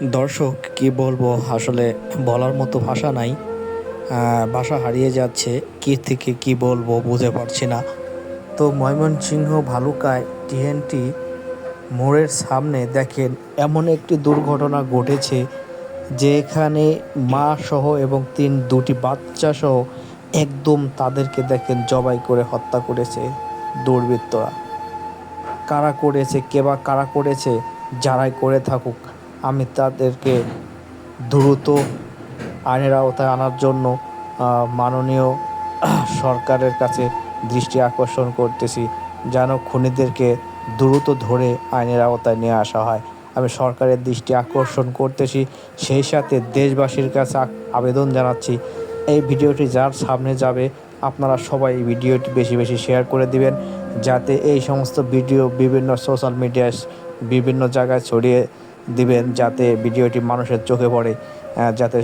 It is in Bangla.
দর্শক, কি বলব? আসলে বলার মতো ভাষা নাই। ভাষা হারিয়ে যাচ্ছে। কি থেকে কি বলব বুঝে পারছি না। তো ময়মনসিংহ ভালুকায় টিএনটি মোড়ের সামনে দেখেন, এমন একটি দুর্ঘটনা ঘটেছে যেখানে মা সহ এবং তিন, দুটি বাচ্চা সহ একদম তাদেরকে দেখেন জবাই করে হত্যা করেছে দুর্বৃত্তরা। কারা করেছে, কে বা কারা করেছে, যারাই করে থাকুক। আমি তাদেরকে দ্রুত আইনের আওতায় আনার জন্য মাননীয় সরকারের কাছে দৃষ্টি আকর্ষণ করতেছি, যেন খুনিদেরকে দ্রুত ধরে আইনের আওতায় নিয়ে আসা হয়। আমি সরকারের দৃষ্টি আকর্ষণ করতেছি, সেই সাথে দেশবাসীর কাছে আবেদন জানাচ্ছি। এই ভিডিওটি যার সামনে যাবে, আপনারা সবাই এই ভিডিওটি বেশি বেশি শেয়ার করে দিবেন, যাতে এই সমস্ত ভিডিও বিভিন্ন সোশ্যাল মিডিয়ায়, বিভিন্ন জায়গায় ছড়িয়ে দিবেন যাতে ভিডিওটি মানুষের চোখে পড়ে যাতে